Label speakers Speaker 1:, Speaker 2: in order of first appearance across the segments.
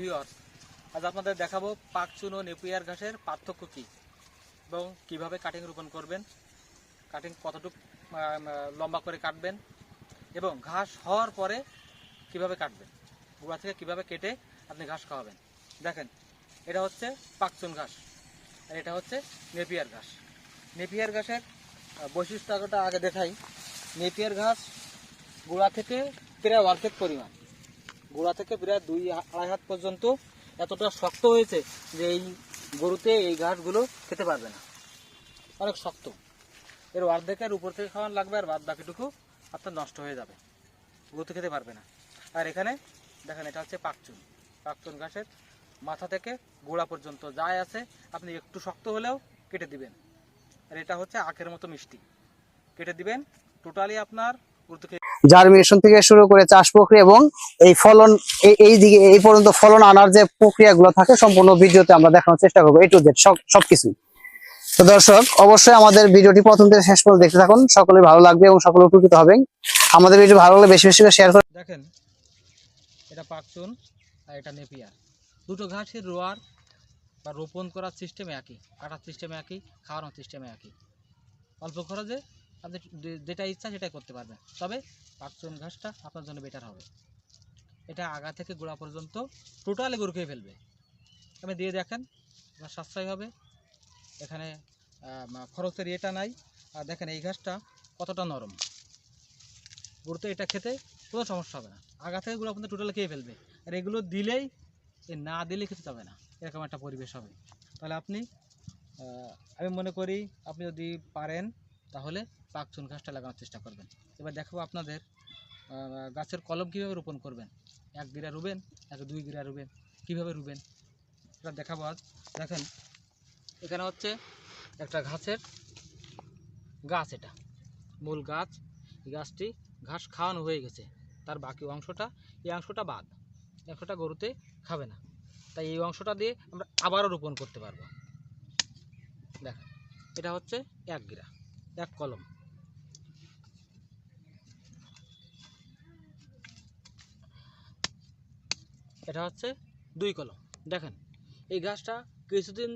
Speaker 1: Viewers আজ আপনাদের দেখাবো পাকচুন ও নেপিয়ার ঘাসের পার্থক্য কী এবং কীভাবে কাটিং রোপণ করবেন কাটিং কতটুকু লম্বা করে কাটবেন এবং ঘাস হওয়ার পরে কীভাবে কাটবেন গোড়া থেকে কীভাবে কেটে আপনি ঘাস খাওয়াবেন। দেখেন, এটা হচ্ছে পাকচুন ঘাস আর এটা হচ্ছে নেপিয়ার ঘাস। নেপিয়ার ঘাসের বৈশিষ্ট্যটা আগে দেখাই। নেপিয়ার ঘাস গোড়া থেকে প্রায় অর্ধেক পরিমাণ। গোড়া থেকে প্রায় দুই আড়াই হাত পর্যন্ত এতটা শক্ত হয়েছে যে এই গরুতে এই ঘাসগুলো খেতে পারবে না। অনেক শক্ত। এর অর্ধেকের উপর থেকে খাওয়ান লাগবে আর বাদ বাকিটুকু আপনার নষ্ট হয়ে যাবে। গরুতে খেতে পারবে না। আর এখানে দেখেন, এটা হচ্ছে পাকচুন। পাকচুন ঘাসের মাথা থেকে গোড়া পর্যন্ত যাই আছে, আপনি একটু শক্ত হলেও কেটে দিবেন। আর এটা হচ্ছে আখের মতো মিষ্টি। কেটে দিবেন। টোটালি আপনার গরুতে
Speaker 2: জার্মিনেশন থেকে শুরু করে চাষ প্রক্রিয়া এবং এই ফলন, এই- এই দিকে, এই পর্যন্ত ফলন আনার যে প্রক্রিয়াগুলো থাকে সম্পূর্ণ ভিডিওতে আমরা দেখানোর চেষ্টা করব এ টু জেড সব সবকিছু তো দর্শক, অবশ্যই আমাদের ভিডিওটি প্রথম থেকে শেষ পর্যন্ত দেখতে থাকুন সকলে ভালো লাগবে এবং সকলে উপকৃত হবেন। আমাদের ভিডিও ভালো লাগলে বেশি বেশি করে শেয়ার করে
Speaker 1: দেখেন, এটা পাকচুন আর এটা নেপিয়ার দুটো ঘাসের রোয়ার বা রোপণ করার সিস্টেম একই, কাটার সিস্টেম একই, খাওয়ানোর সিস্টেম একই। অল্প খরচে আপনি যেটা ইচ্ছা সেটাই করতে পারবেন। তবে পাকচুন ঘাসটা আপনার জন্য বেটার হবে। এটা আগা থেকে গোড়া পর্যন্ত টোটালি গরু খেয়ে ফেলবে। আপনি দিয়ে দেখেন, আপনার সাশ্রয় হবে। এখানে খরচের ইয়েটা নাই। আর দেখেন এই ঘাসটা কতটা নরম। গরুতে এটা খেতে কোনো সমস্যা হবে না। আগা থেকে গুলো আপনাদের টোটাল খেয়ে ফেলবে। আর এগুলো দিলেই, এ না দিলে খেতে যাবে না। এরকম একটা পরিবেশ হবে। তাহলে আপনি আমি মনে করি আপনি যদি পারেন, তাহলে পাকচুন ঘাসটা লাগানোর চেষ্টা করবেন। এবার দেখাবো আপনাদের গাছের কলম কীভাবে রোপণ করবেন। এক গিরা রুবেন, এক দুই গিরা রুবেন, কীভাবে রুবেন? এটা দেখাবো আজ। দেখেন, এখানে হচ্ছে একটা ঘাসের গাছ এটা, মূল গাছ। গাছটি ঘাস খাওয়ানো হয়ে গেছে, তার বাকি অংশটা, এই অংশটা বাদ অংশটা গরুতে খাবে না। তাই এই অংশটা দিয়ে আমরা আবারও রোপণ করতে পারব। দেখেন, এটা হচ্ছে এক গিরা এক কলম। এটা হচ্ছে দুই কলম। দেখেন, এই গাছটা কিছুদিন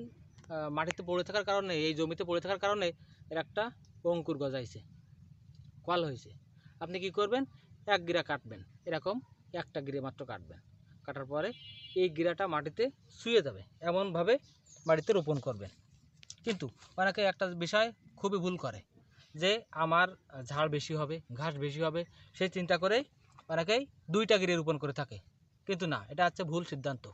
Speaker 1: মাটিতে পড়ে থাকার কারণে, এই জমিতে পড়ে থাকার কারণে এর একটা অঙ্কুর গজাইছে, কল হয়েছে। আপনি কি করবেন? এক গিরা কাটবেন, এরকম একটা গিরে মাত্র কাটবেন। কাটার পরে এই গিরাটা মাটিতে শুয়ে যাবে, এমনভাবে মাটিতে রোপণ করবেন। কিন্তু অনেকে একটা বিষয় খুবই ভুল করে, যে আমার ঝাড় বেশি হবে, ঘাস বেশি হবে সেই চিন্তা করেই অনেকেই দুইটা গিরে রোপণ করে থাকে। কিন্তু না, এটা হচ্ছে ভুল সিদ্ধান্ত।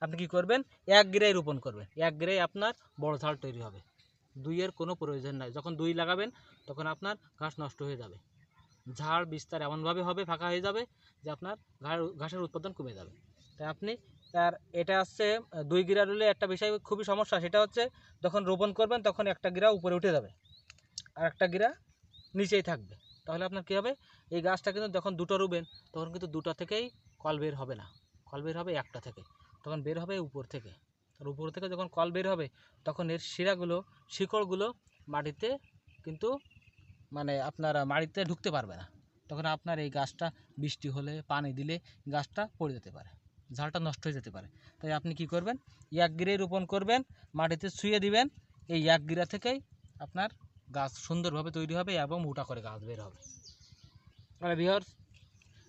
Speaker 1: আপনি কি করবেন? এক গিরাই রোপণ করবেন। এক গিরাই আপনার বড় ঝাড় তৈরি হবে। দুইয়ের কোনো প্রয়োজন নাই। যখন দুই লাগাবেন, তখন আপনার ঘাস নষ্ট হয়ে যাবে। ঝাড় বিস্তার এমনভাবে হবে, ফাঁকা হয়ে যাবে, যে আপনার ঘাসের উৎপাদন কমে যাবে। তাই আপনি তার, এটা হচ্ছে, দুই গিরা রুলে একটা বিষয় খুবই সমস্যা, সেটা হচ্ছে যখন রোপণ করবেন, তখন একটা গিরা উপরে উঠে যাবে। আর একটা গিরা নিচেই থাকবে। তাহলে আপনার কী হবে? এই গাছটা কিন্তু যখন দুটো রুবেন, তখন কিন্তু দুটো থেকেই কল বের হবে না। কল বের হবে একটা থেকে। তখন বের হবে উপর থেকে। আর উপর থেকে যখন কল বের হবে, তখন এর শিরাগুলো, শিকড়গুলো মাটিতে কিন্তু মানে আপনার মাটিতে ঢুকতে পারবে না। তখন আপনার এই গাছটা বৃষ্টি হলে, পানি দিলে গাছটা পড়ে যেতে পারে। ঝালটা নষ্ট হয়ে যেতে পারে। তাই আপনি কি করবেন? এক গিরে রোপণ করবেন, মাটিতে শুয়ে দিবেন। এই এক গিরা থেকেই আপনার গাছ সুন্দরভাবে তৈরি হবে এবং মোটা করে গাছ বের হবে। তাহলে ভিওর্স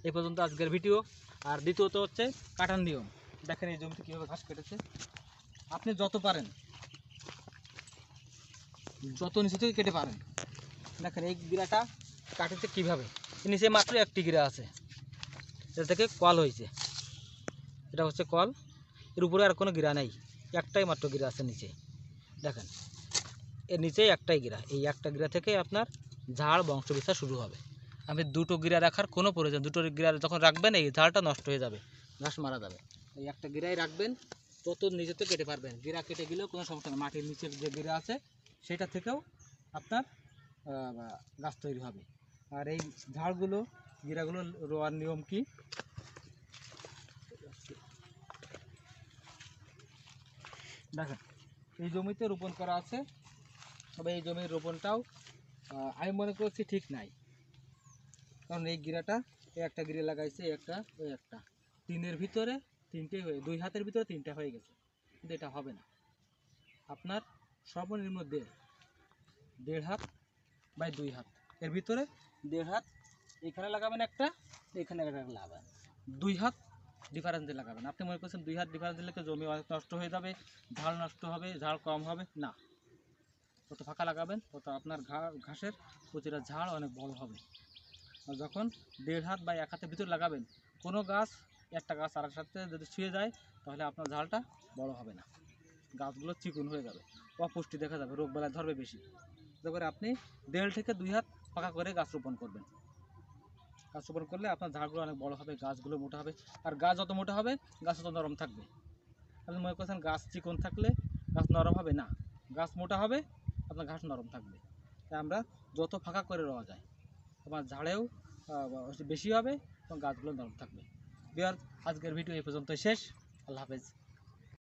Speaker 1: এই পর্যন্ত আজকের ভিডিও। আর দ্বিতীয়ত হচ্ছে কাটার নিয়ম। দেখেন এই জমিতে কীভাবে ঘাস কেটেছে। আপনি যত পারেন, যত নিচে থেকে কেটে পারেন। দেখেন এই গিরাটা কাটেছে কীভাবে। নিচে মাত্র একটি গিরা আছে। এটা থেকে কল হয়েছে। এটা হচ্ছে কল। এর উপরে আর কোনো গিরা নেই। একটাই মাত্র গিরা আছে নিচে। দেখেন, এর নিচেই একটাই গিরা। এই একটা গিরা থেকে আপনার ঝাড় বংশবিস্তার শুরু হবে। আপনি দুটো গিরা রাখার কোনো প্রয়োজন, দুটো গিরা যখন রাখবেন, এই ঝাড়টা নষ্ট হয়ে যাবে। ঘাস মারা যাবে। এই একটা গিরাই রাখবেন, তত নিচেতে কেটে পারবেন। গিরা কেটে গেলেও কোনো সমস্যা নেই। মাটির নিচের যে গিরা আছে, সেটা থেকেও আপনার গাছ তৈরি হবে। আর এই ঝাড়গুলো, গিরাগুলো রোয়ার নিয়ম কি? দেখেন, এই জমিতে রোপণ করা আছে। তবে এই জমির রোপণটাও আমি মনে করছি ঠিক নাই। কারণ এই গিরাটা একটা গিরে লাগাইছে একটা ওই একটা। তিনের ভিতরে তিনটে হয়ে, দুই হাতের ভিতরে তিনটা হয়ে গেছে। কিন্তু এটা হবে না। আপনার সর্বনিম্ন দেড় দেড় হাত বাই দুই হাত। এর ভিতরে দেড় হাত, এখানে লাগাবেন একটা, এখানে একটা লাগাবেন। দুই হাত ডিফারেন্স দিয়ে লাগাবেন। আপনি মনে করছেন দুই হাত ডিফারেন্স দিলে জমি অনেক নষ্ট হয়ে যাবে, ঝাল নষ্ট হবে, ঝাল কম হবে? না। যত ফাঁকা লাগাবেন তত আপনার ঘাসের প্রতিটা ঝাড় অনেক বড় হবে। যখন দেড় হাত বা এক হাতের ভিতর লাগাবেন, কোনো গাছ, একটা গাছ আর সাথে যদি ছুঁয়ে যায়, তাহলে আপনার ঝালটা বড় হবে না। গাছগুলো চিকুন হয়ে যাবে অপুষ্টি দেখা যাবে, রোগ বেলায় ধরবে বেশি। তারপরে আপনি দেড় থেকে দুই হাত পাকা করে গাছ রোপণ করবেন। গাছ রোপণ করলে আপনার ঝাড়গুলো অনেক বড় হবে, গাছগুলো মোটা হবে। আর গাছ যত মোটা হবে, গাছ তত নরম থাকবে। আপনি মনে করছেন গাছ চিকন থাকলে গাছ নরম হবে? না। গাছ মোটা হবে, আপনার ঘাস নরম থাকবে। তাই আমরা যত ফাঁকা করে রওয়া যায় তোমার ঝাড়েও বেশি হবে এবং গাছগুলো নরম থাকবে। বিয়ার আজকের ভিডিও এই পর্যন্ত শেষ। আল্লাহ হাফেজ।